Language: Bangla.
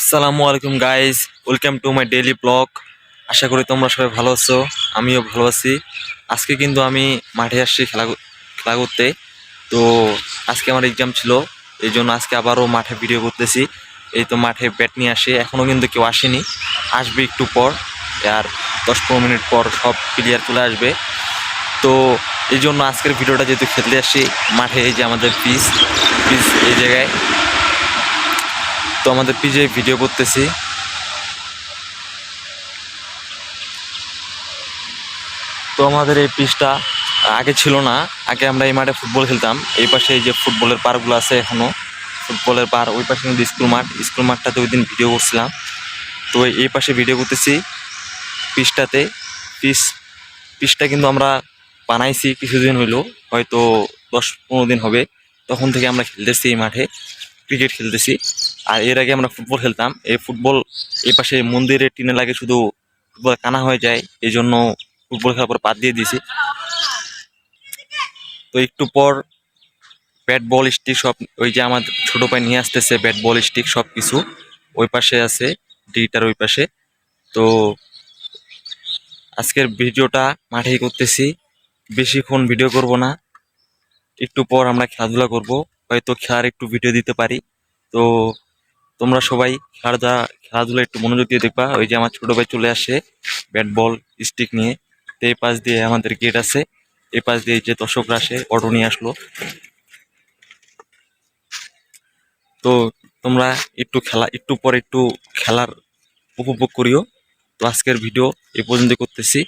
আসসালামু আলাইকুম guys welcome to my daily blog আশা করি তোমরা সবাই ভালো আছো, আমিও ভালো আছি। আজকে কিন্তু আমি মাঠে আসছি খেলা খেলা করতে। তো আজকে আমার এক্সাম ছিল, এই জন্য আজকে আবারও মাঠে ভিডিও করতেছি। এই তো মাঠে ব্যাট নিয়ে আসে এখনও কিন্তু কেউ আসেনি। আসবে একটু পর, আর দশ পনেরো মিনিট পর সব প্লেয়ার চলে আসবে। তো এই জন্য আজকের ভিডিওটা যেহেতু খেলতে আসছি মাঠে এই যে আমাদের পিচ পিচ এই জায়গায়। তো আমাদের পিজে ভিডিও করতেছি। তো আমাদের এই পিচটা আগে ছিল না, আগে আমরা এই মাঠে ফুটবল খেলতাম। এই পাশে এই যে ফুটবলের পার্কগুলো আছে এখনও ফুটবলের পার ওই পাশে কিন্তু স্কুল মাঠ। স্কুল মাঠটাতে ওই দিন ভিডিও করছিলাম। তো এই পাশে ভিডিও করতেছি পিচটাতে। পিচ, পিচটা কিন্তু আমরা বানাইছি কিছুদিন হইল, হয়তো দশ পনেরো দিন হবে। তখন থেকে আমরা খেলতেছি এই মাঠে ক্রিকেট খেলতেছি। আর এর আগে আমরা ফুটবল খেলতাম। এই ফুটবল এই পাশে মন্দিরের টিনে লাগে শুধু ফুটবল কানা হয়ে যায় এই জন্য ফুটবল খেলার পর বাদ দিয়ে দিয়েছি। তো একটু পর ব্যাট বল, স্টিক সব, ওই যে আমার ছোটো পায়ে নিয়ে আসতেছে ব্যাট বল, স্টিক সব কিছু, ওই পাশে আছে, ডিটার ওই পাশে। তো আজকের ভিডিওটা মাঠেই করতেছি, বেশিক্ষণ ভিডিও করব না। একটু পর আমরা খেলাধুলা করব, হয়তো খেলার একটু ভিডিও দিতে পারি। তো তোমরা সবাই খেলাধুলা খেলাধুলা একটু মনোযোগ দিয়ে দেখবা। ওই যে আমার ছোট ভাই চলে আসে ব্যাট বল স্টিক নিয়ে। তো এই পাশ দিয়ে আমাদের গেট আছে। এই পাশ দিয়ে যে দর্শকরা আসে অটো নিয়ে আসলো। তো তোমরা একটু খেলা, একটু পর একটু খেলার উপভোগ করিও। তো আজকের ভিডিও এ পর্যন্ত করতেছি।